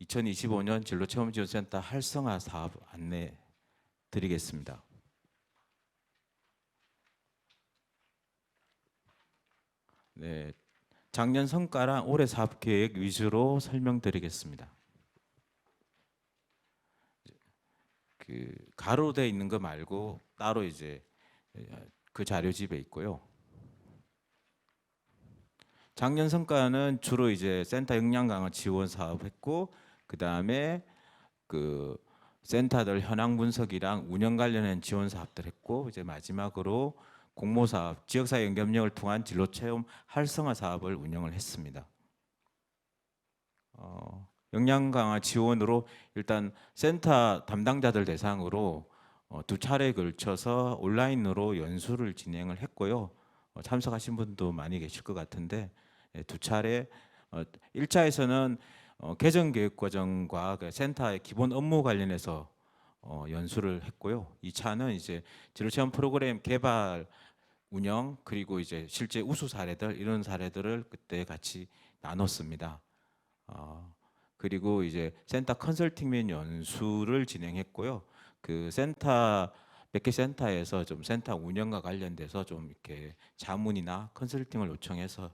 2025년 진로체험지원센터 활성화 사업 안내 드리겠습니다. 네, 작년 성과랑 올해 사업 계획 위주로 설명드리겠습니다. 그 가로돼 있는 거 말고 따로 이제 그 자료집에 있고요. 작년 성과는 주로 이제 센터 역량 강화 지원 사업했고 그 다음에 그 센터들 현황 분석이랑 운영 관련한 지원 사업들 했고 이제 마지막으로 공모 사업, 지역사회 연결력을 통한 진로 체험 활성화 사업을 운영을 했습니다. 어, 역량 강화 지원으로 일단 센터 담당자들 대상으로 어, 두 차례에 걸쳐서 온라인으로 연수를 진행을 했고요. 어, 참석하신 분도 많이 계실 것 같은데 예, 두 차례 어, 1차에서는 어, 개정 교육 과정과 그 센터의 기본 업무 관련해서 어, 연수를 했고요. 2차는 이제 진로 체험 프로그램 개발 운영 그리고 이제 실제 우수 사례들 이런 사례들을 그때 같이 나눴습니다. 어, 그리고 이제 센터 컨설팅 및 연수를 진행했고요. 그 센터 몇 개 센터에서 좀 센터 운영과 관련돼서 좀 이렇게 자문이나 컨설팅을 요청해서 어,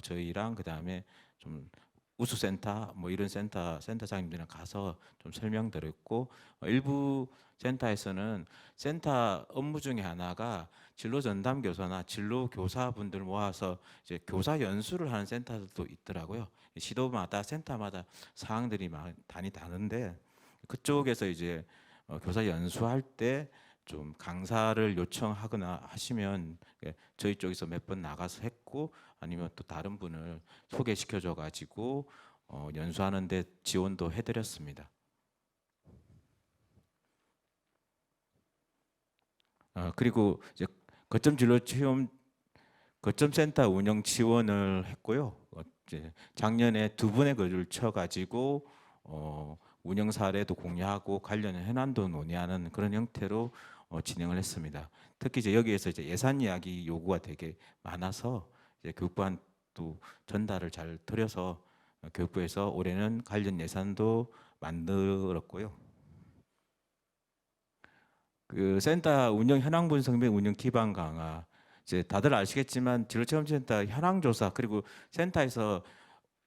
저희랑 그 다음에 좀 우수 센터 뭐 이런 센터 센터장님들이랑 가서 좀 설명 드렸고 어, 일부 센터에서는 센터 업무 중에 하나가 진로 전담 교사나 진로 교사분들 모아서 이제 교사 연수를 하는 센터들도 있더라고요. 시도마다 센터마다 사항들이 많이 다른데 그쪽에서 이제 어, 교사 연수할 때 좀 강사를 요청하거나 하시면 예, 저희 쪽에서 몇 번 나가서 했고 아니면 또 다른 분을 소개시켜 줘 가지고 어, 연수하는 데 지원도 해 드렸습니다. 어, 그리고 이제 거점 진로 체험 거점 센터 운영 지원을 했고요. 어, 작년에 두 분의 글을 쳐 가지고 어, 운영 사례도 공유하고 관련 현안도 논의하는 그런 형태로 어, 진행을 했습니다. 특히 이제 여기에서 이제 예산 이야기 요구가 되게 많아서 교육부한도 전달을 잘 드려서 어, 교육부에서 올해는 관련 예산도 만들었고요. 그 센터 운영 현황 분석 및 운영 기반 강화 이제 다들 아시겠지만 진로 체험 센터 현황 조사 그리고 센터에서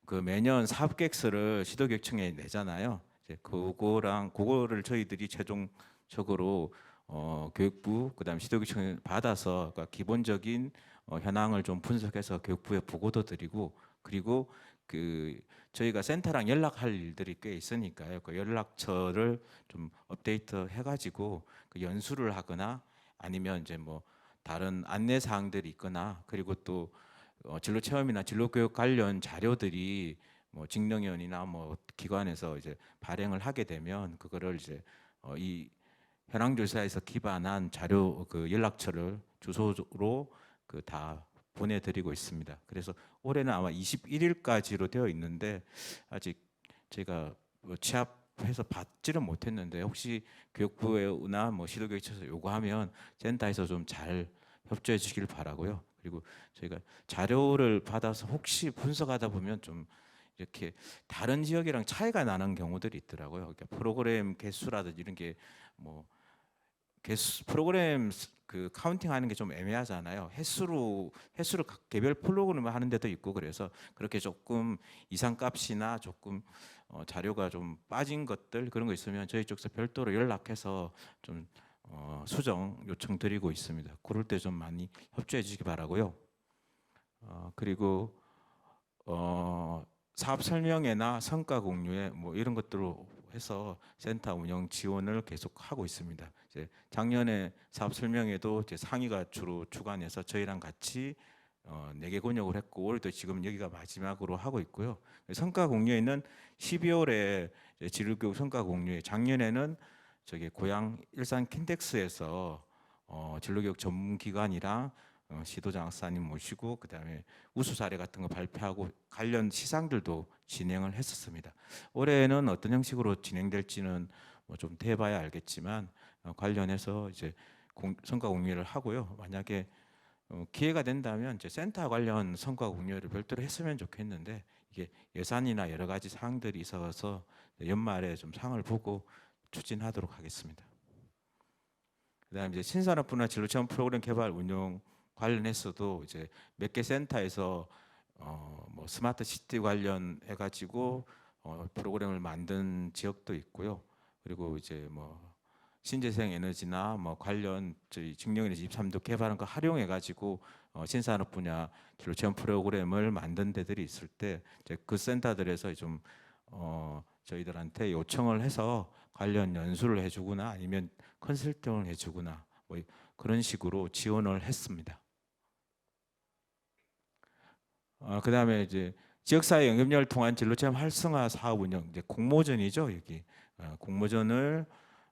그 매년 사업 계획서를 시도 교육청에 내잖아요. 이제 그거랑 그거를 저희들이 최종적으로 어, 교육부 그다음 시도교육청에 받아서 그러니까 기본적인 어, 현황을 좀 분석해서 교육부에 보고도 드리고 그리고 그 저희가 센터랑 연락할 일들이 꽤 있으니까요. 그 연락처를 좀 업데이트 해가지고 그 연수를 하거나 아니면 이제 뭐 다른 안내 사항들이 있거나 그리고 또 어, 진로 체험이나 진로 교육 관련 자료들이 뭐 직능위원이나 뭐 기관에서 이제 발행을 하게 되면 그거를 이제 어, 이 현황 조사에서 기반한 자료 그 연락처를 주소로 그 다 보내드리고 있습니다. 그래서 올해는 아마 21일까지로 되어 있는데 아직 제가 뭐 취합해서 받지는 못했는데 혹시 교육부나 뭐 시도교육청에서 요구하면 센터에서 좀 잘 협조해 주시길 바라고요. 그리고 저희가 자료를 받아서 혹시 분석하다 보면 좀 이렇게 다른 지역이랑 차이가 나는 경우들이 있더라고요. 그러니까 프로그램 개수라든지 이런 게 뭐 개수 프로그램 그 카운팅하는 게 좀 애매하잖아요. 횟수로 횟수를 각 개별 프로그램을 하는 데도 있고 그래서 그렇게 조금 이상값이나 조금 어, 자료가 좀 빠진 것들 그런 거 있으면 저희 쪽에서 별도로 연락해서 좀 어, 수정 요청 드리고 있습니다. 그럴 때 좀 많이 협조해 주시기 바라고요. 어, 그리고 어, 사업 설명회나 성과 공유회 뭐 이런 것들로 해서 센터 운영 지원을 계속 하고 있습니다. 이제 작년에 사업 설명회도 이제 상위가 주로 주관해서 저희랑 같이 어, 네개 권역을 했고 올해도 지금 여기가 마지막으로 하고 있고요. 성과 공유회는 12월에 지르교육 성과 공유회 작년에는 저기 고향 일산 킨텍스에서 어, 진로교육 전문기관이랑 어, 시도장 학사님 모시고 그다음에 우수 사례 같은 거 발표하고 관련 시상들도 진행을 했었습니다. 올해는 어떤 형식으로 진행될지는 뭐 좀 돼봐야 알겠지만 어, 관련해서 이제 공, 성과 공유를 하고요. 만약에 어, 기회가 된다면 이제 센터 관련 성과 공유를 별도로 했으면 좋겠는데 이게 예산이나 여러 가지 사항들이 있어서 연말에 좀 상을 보고 추진하도록 하겠습니다. 그다음 이제 신산업 분야 진로 체험 프로그램 개발 운영 관련해서도 이제 몇 개 센터에서 어 뭐 스마트 시티 관련해 가지고 어 프로그램을 만든 지역도 있고요. 그리고 이제 뭐 신재생 에너지나 뭐 관련 저희 직영에너지 23도 개발한 거 활용해 가지고 어 신산업 분야 진로 체험 프로그램을 만든 데들이 있을 때 이제 그 센터들에서 좀 어 저희들한테 요청을 해서 관련 연수를 해주거나 아니면 컨설팅을 해주거나 뭐 그런 식으로 지원을 했습니다. 어, 그 다음에 이제 지역사회 연결을 통한 진로체험 활성화 사업 운영 이제 공모전이죠 여기 어, 공모전을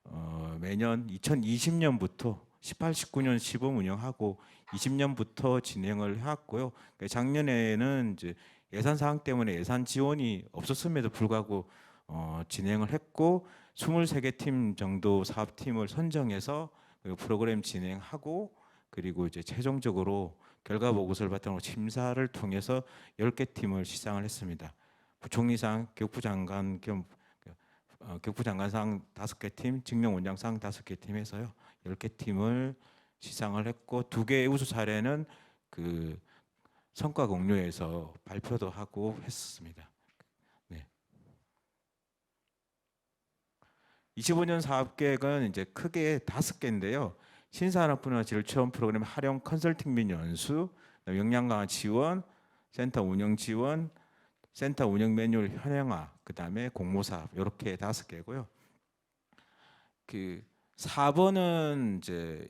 어, 매년 2020년부터 18, 19년 시범 운영하고 20년부터 진행을 해왔고요. 그러니까 작년에는 이제 예산 사항 때문에 예산 지원이 없었음에도 불구하고 어, 진행을 했고 23개 팀 정도 사업팀을 선정해서 그 프로그램 진행하고 그리고 이제 최종적으로 결과 보고서를 바탕으로 심사를 통해서 10개 팀을 시상을 했습니다. 부총리상, 교육부 장관 겸 어, 교육부 장관상 5개 팀, 직명원장상 5개 팀에서요. 10개 팀을 시상을 했고 두 개의 우수 사례는 그 성과 공유에서 발표도 하고 했습니다. 25년 사업 계획은 이제 크게 다섯 개인데요. 신산업 분야 질체험 프로그램 활용 컨설팅 및 연수, 역량 강화 지원, 센터 운영 지원, 센터 운영 매뉴얼 현행화, 그다음에 공모 사업 이렇게 다섯 개고요. 그 4번은 이제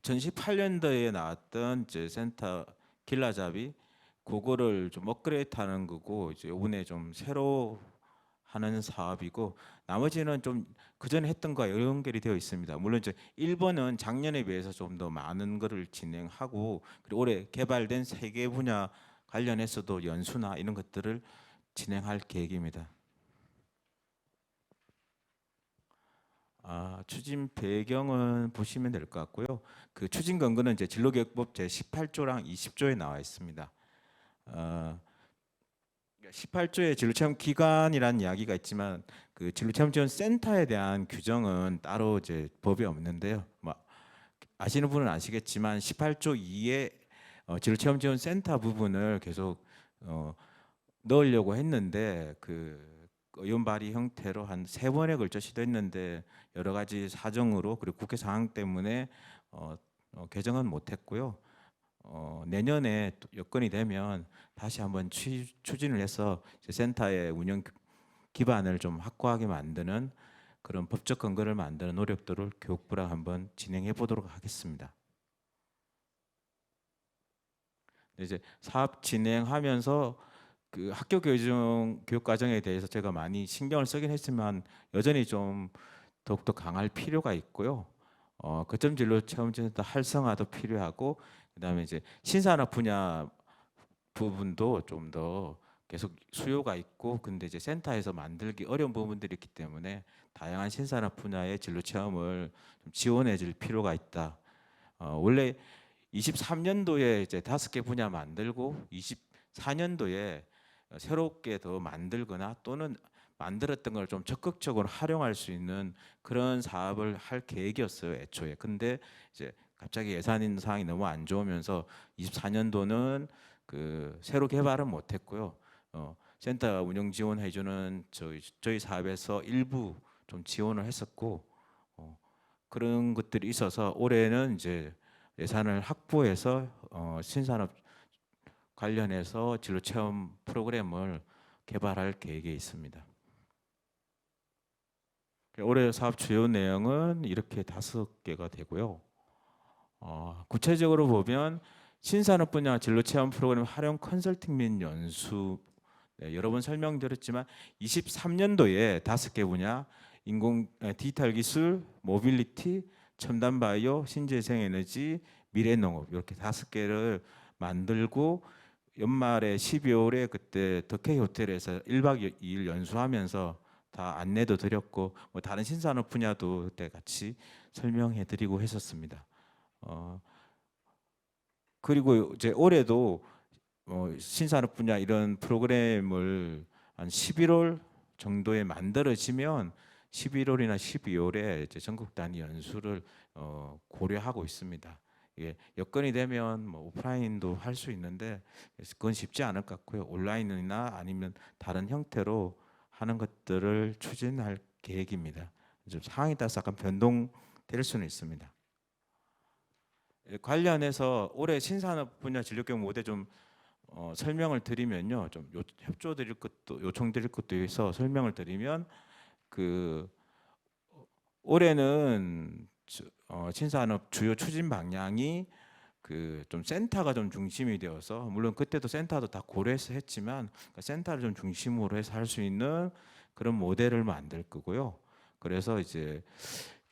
2018년도에 나왔던 이제 센터 길라잡이 그거를 좀 업그레이드하는 거고 이제 이번에 좀 새로 하는 사업이고 나머지는 좀 그전에 했던 거와 연결이 되어 있습니다. 물론 이제 1번은 작년에 비해서 좀 더 많은 거를 진행하고 그리고 올해 개발된 세 개 분야 관련해서도 연수나 이런 것들을 진행할 계획입니다. 아, 추진 배경은 보시면 될 것 같고요. 그 추진 근거는 이제 진로교육법 제 18조랑 20조에 나와 있습니다. 어, 18조의 진로체험 기관이라는 이야기가 있지만 그 진로체험 지원 센터에 대한 규정은 따로 이제 법이 없는데요. 뭐 아시는 분은 아시겠지만 18조 2의 어, 진로체험 지원 센터 부분을 계속 어, 넣으려고 했는데 그 발의 형태로 한 세 번에 걸쳐 시도했는데 여러 가지 사정으로 그리고 국회 상황 때문에 어, 어, 개정은 못했고요. 어, 내년에 여건이 되면 다시 한번 추, 추진을 해서 센터의 운영 기반을 좀 확고하게 만드는 그런 법적 근거를 만드는 노력들을 교육부랑 한번 진행해 보도록 하겠습니다. 이제 사업 진행하면서 그 학교 교육 교육 과정에 대해서 제가 많이 신경을 쓰긴 했지만 여전히 좀 더욱더 강할 필요가 있고요. 어, 거점 진로 체험 센터 활성화도 필요하고 그다음에 이제 신산업 분야 부분도 좀 더 계속 수요가 있고 근데 이제 센터에서 만들기 어려운 부분들이 있기 때문에 다양한 신산업 분야의 진로 체험을 좀 지원해 줄 필요가 있다. 어, 원래 23년도에 이제 다섯 개 분야 만들고 24년도에 새롭게 더 만들거나 또는 만들었던 걸 좀 적극적으로 활용할 수 있는 그런 사업을 할 계획이었어요 애초에. 근데 이제 갑자기 예산 상황이 너무 안 좋으면서 24년도는 그 새로 개발은 못했고요. 어, 센터 운영 지원해주는 저희 저희 사업에서 일부 좀 지원을 했었고 어, 그런 것들이 있어서 올해는 이제 예산을 확보해서 어, 신산업 관련해서 진로 체험 프로그램을 개발할 계획에 있습니다. 올해 사업 주요 내용은 이렇게 다섯 개가 되고요. 어, 구체적으로 보면 신산업 분야 진로 체험 프로그램 활용 컨설팅 및 연수 네, 여러 번 설명드렸지만 23년도에 다섯 개 분야 인공 디지털 기술, 모빌리티, 첨단 바이오, 신재생 에너지, 미래 농업 이렇게 다섯 개를 만들고 연말에 12월에 그때 덕케이 호텔에서 1박 2일 연수하면서 다 안내도 드렸고 뭐 다른 신산업 분야도 그때 같이 설명해 드리고 했었습니다. 어, 그리고 이제 올해도 어, 신산업 분야 이런 프로그램을 한 11월 정도에 만들어지면 11월이나 12월에 이제 전국 단위 연수를 어, 고려하고 있습니다. 예, 여건이 되면 뭐 오프라인도 할 수 있는데 그건 쉽지 않을 것 같고요. 온라인이나 아니면 다른 형태로 하는 것들을 추진할 계획입니다. 좀 상황에 따라서 약간 변동될 수는 있습니다. 예, 관련해서 올해 신산업 분야 진료교육 모델 좀 어, 설명을 드리면요, 좀 요, 협조 드릴 것도 요청 드릴 것도 있어 설명을 드리면 그 어, 올해는 저- 어, 신산업 주요 추진 방향이 그 좀 센터가 좀 중심이 되어서 물론 그때도 센터도 다 고려해서 했지만 그 센터를 좀 중심으로 해서 할 수 있는 그런 모델을 만들 거고요. 그래서 이제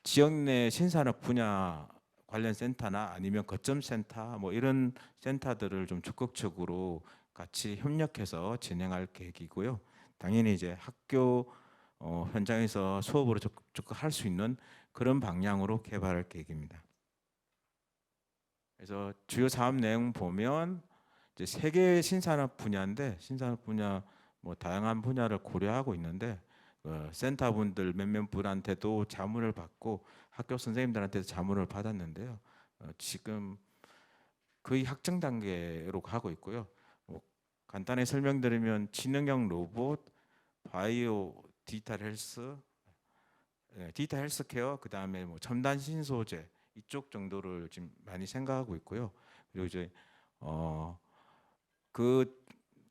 지역 내 신산업 분야 관련 센터나 아니면 거점 센터 뭐 이런 센터들을 좀 적극적으로 같이 협력해서 진행할 계획이고요. 당연히 이제 학교 어, 현장에서 수업으로 적극 할수 있는 그런 방향으로 개발할 계획입니다. 그래서 주요 사업 내용 보면 이제 세계 신산업 분야인데 신산업 분야 뭐 다양한 분야를 고려하고 있는데 어, 센터분들 몇몇 분한테도 자문을 받고 학교 선생님들한테도 자문을 받았는데요. 어, 지금 거의 확정 단계로 가고 있고요. 뭐 간단히 설명드리면 지능형 로봇, 바이오 디지털 헬스, 네, 디지털 헬스케어, 그 다음에 뭐 첨단 신소재 이쪽 정도를 지금 많이 생각하고 있고요. 그리고 이제 어그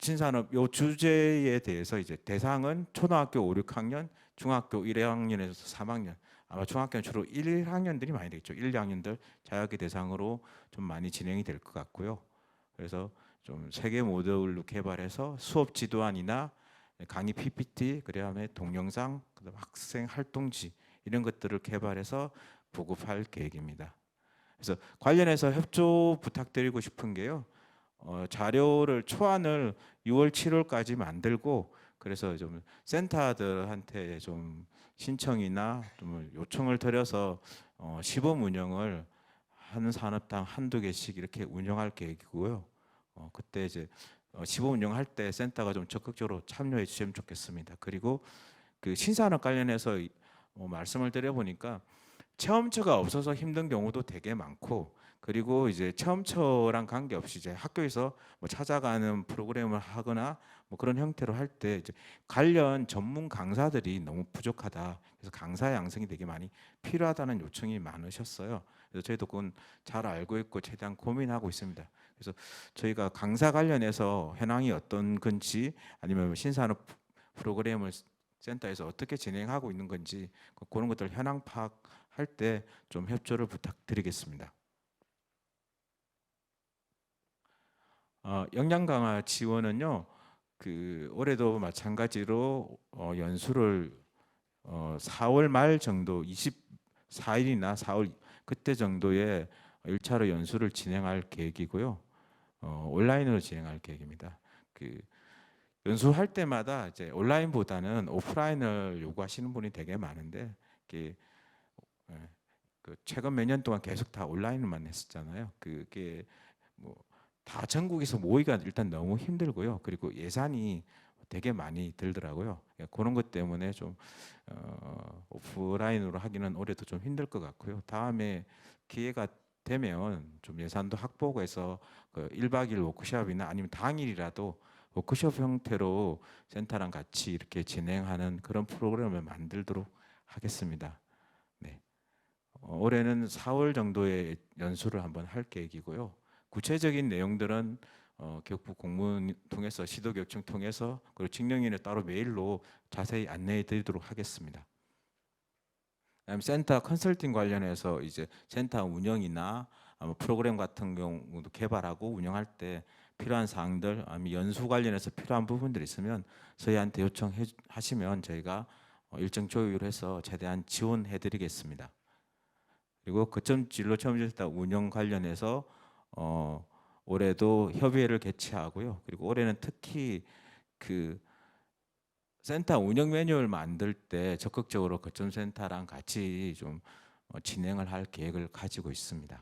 신산업 요 주제에 대해서 이제 대상은 초등학교 5, 6학년, 중학교 1학년에서 3학년. 아마 중학교는 주로 1학년들이 많이 되겠죠. 1, 2학년들 자유학기 대상으로 좀 많이 진행이 될 것 같고요. 그래서 좀 세계 모델로 개발해서 수업 지도안이나 강의 PPT, 그다음에 동영상, 그다음 학생 활동지 이런 것들을 개발해서 보급할 계획입니다. 그래서 관련해서 협조 부탁드리고 싶은 게요. 어, 자료를 초안을 6월 7월까지 만들고 그래서 좀 센터들한테 좀 신청이나 좀 요청을 드려서 어, 시범 운영을 한 산업당 한두 개씩 이렇게 운영할 계획이고요. 어, 그때 이제 어, 시범 운영할 때 센터가 좀 적극적으로 참여해 주시면 좋겠습니다. 그리고 그 신산업 관련해서 이- 어, 말씀을 드려보니까 체험처가 없어서 힘든 경우도 되게 많고 그리고 이제 체험처랑 관계없이 이제 학교에서 뭐 찾아가는 프로그램을 하거나 뭐 그런 형태로 할 때 이제 관련 전문 강사들이 너무 부족하다. 그래서 강사 양성이 되게 많이 필요하다는 요청이 많으셨어요. 그래서 저희도 그건 잘 알고 있고 최대한 고민하고 있습니다. 그래서 저희가 강사 관련해서 현황이 어떤 건지 아니면 신산업 프로그램을 센터에서 어떻게 진행하고 있는 건지 그- 그런 것들 현황 파악할 때 좀 협조를 부탁드리겠습니다. 어, 역량 강화 지원은요. 그 올해도 마찬가지로 어, 연수를 어, 4월 말 정도 24일이나 4월 그때 정도에 1차로 연수를 진행할 계획이고요. 어, 온라인으로 진행할 계획입니다. 그 연수할 때마다 이제 온라인보다는 오프라인을 요구하시는 분이 되게 많은데 이게 예, 그 최근 몇 년 동안 계속 다 온라인만 했었잖아요. 그게 뭐 다 전국에서 모이가 일단 너무 힘들고요. 그리고 예산이 되게 많이 들더라고요. 예, 그런 것 때문에 좀 어, 오프라인으로 하기는 올해도 좀 힘들 것 같고요. 다음에 기회가 되면 좀 예산도 확보해서 그 1박 2일 워크숍이나 아니면 당일이라도 워크숍 형태로 센터랑 같이 이렇게 진행하는 그런 프로그램을 만들도록 하겠습니다. 네. 어, 올해는 4월 정도에 연수를 한번 할 계획이고요. 구체적인 내용들은 어, 교육부 공문 통해서 시도 교육청 통해서 그리고 직령인에 따로 메일로 자세히 안내해 드리도록 하겠습니다. 센터 컨설팅 관련해서 이제 센터 운영이나 프로그램 같은 경우도 개발하고 운영할 때 필요한 사항들 연수 관련해서 필요한 부분들이 있으면 저희한테 요청해 주- 하시면 저희가 어, 일정 조율해서 최대한 지원해 드리겠습니다. 그리고 거점 진로 체험센터 운영 관련해서 어, 올해도 협의회를 개최하고요. 그리고 올해는 특히 그 센터 운영 매뉴얼 만들 때 적극적으로 거점 센터랑 같이 좀 어, 진행을 할 계획을 가지고 있습니다.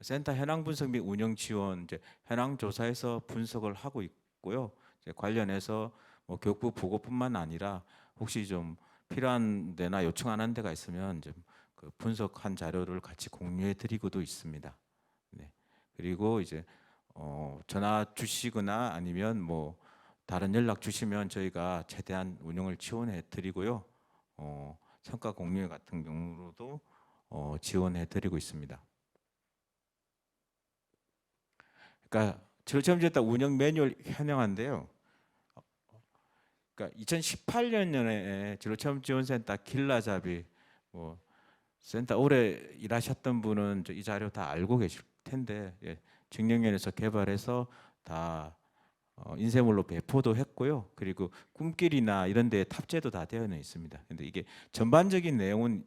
센터 현황 분석 및 운영 지원 이제 현황 조사에서 분석을 하고 있고요. 관련해서 뭐 교육부 보고뿐만 아니라 혹시 좀 필요한 데나 요청하는 데가 있으면 좀 그 분석한 자료를 같이 공유해 드리고도 있습니다. 네. 그리고 이제 어, 전화 주시거나 아니면 뭐 다른 연락 주시면 저희가 최대한 운영을 지원해 드리고요. 어, 성과 공유 같은 경우로도 어, 지원해 드리고 있습니다. 그러니까 질체험지다 운영 매뉴얼 현황인데요. 그러니까 2018년에 진로체험 지원센터 길라잡이 뭐 센터 오래 일하셨던 분은 저이 자료 다 알고 계실 텐데 예, 직영연에서 개발해서 다 어, 인쇄물로 배포도 했고요. 그리고 꿈길이나 이런 데 탑재도 다 되어 있습니다. 근데 이게 전반적인 내용은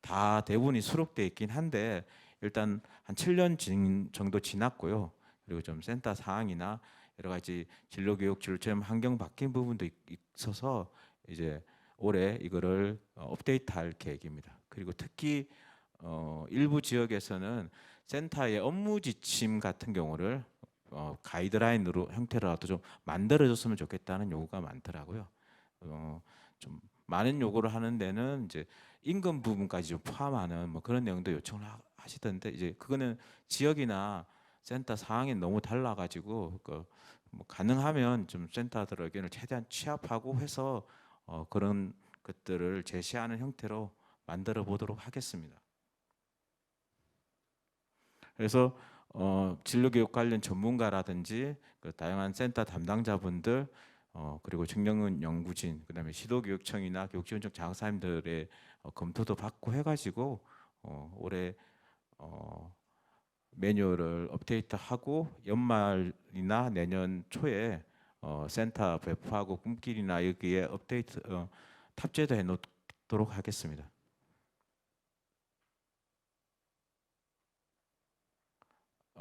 다 대부분이 수록돼 있긴 한데 일단 한 7년 진- 정도 지났고요. 그리고 좀 센터 사항이나 여러 가지 진로 교육 진로체험 환경 바뀐 부분도 있- 있어서 이제 올해 이거를 어, 업데이트할 계획입니다. 그리고 특히 어, 일부 지역에서는 센터의 업무 지침 같은 경우를 어, 가이드라인으로 형태로라도 좀 만들어줬으면 좋겠다는 요구가 많더라고요. 어, 좀 많은 요구를 하는 데는 이제 임금 부분까지 좀 포함하는 뭐 그런 내용도 요청을 하- 하시던데 이제 그거는 지역이나 센터 상황이 너무 달라가지고 그 뭐 가능하면 좀 센터들 의견을 최대한 취합하고 해서 어, 그런 것들을 제시하는 형태로 만들어 보도록 하겠습니다. 그래서 어, 진로교육 관련 전문가라든지 그 다양한 센터 담당자분들 어, 그리고 정영은 연구진 그다음에 시도교육청이나 교육지원청 장사님들의 어, 검토도 받고 해가지고 어, 올해 어, 매뉴얼을 업데이트하고 연말이나 내년 초에 어, 센터 배포하고 꿈길이나 여기에 업데이트 어, 탑재도 해놓도록 하겠습니다.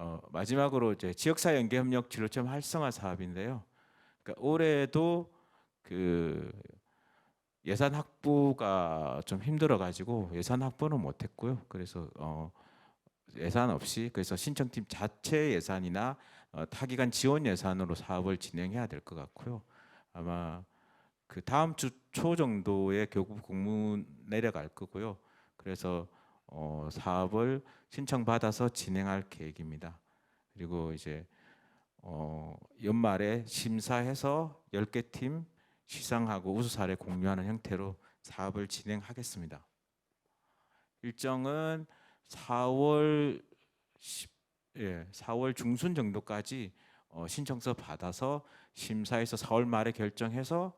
어, 마지막으로 이제 지역사 연계협력 진로점 활성화 사업인데요. 그러니까 올해도 그 예산 확보가 좀 힘들어 가지고 예산 확보는 못 했고요. 그래서 어, 예산 없이 그래서 신청팀 자체 예산이나 어, 타기관 지원 예산으로 사업을 진행해야 될 것 같고요. 아마 그 다음 주 초 정도에 교육 공문 내려갈 거고요. 그래서 어, 사업을 신청 받아서 진행할 계획입니다. 그리고 이제 어, 연말에 심사해서 10개 팀 시상하고 우수 사례 공유하는 형태로 사업을 진행하겠습니다. 일정은 4월 10, 예, 4월 중순 정도까지 어, 신청서 받아서 심사해서 4월 말에 결정해서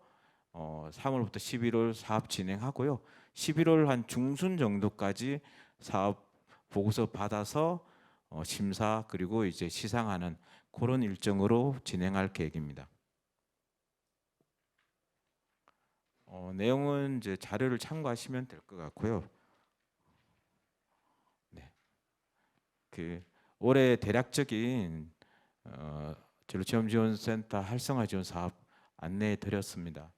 어, 3월부터 11월 사업 진행하고요. 11월 한 중순 정도까지 사업 보고서 받아서 어, 심사 그리고 이제 시상하는 그런 일정으로 진행할 계획입니다. 어, 내용은 이제 자료를 참고하시면 될 것 같고요. 네. 그 올해 대략적인 어, 진로체험지원센터 활성화 지원 사업 안내해 드렸습니다.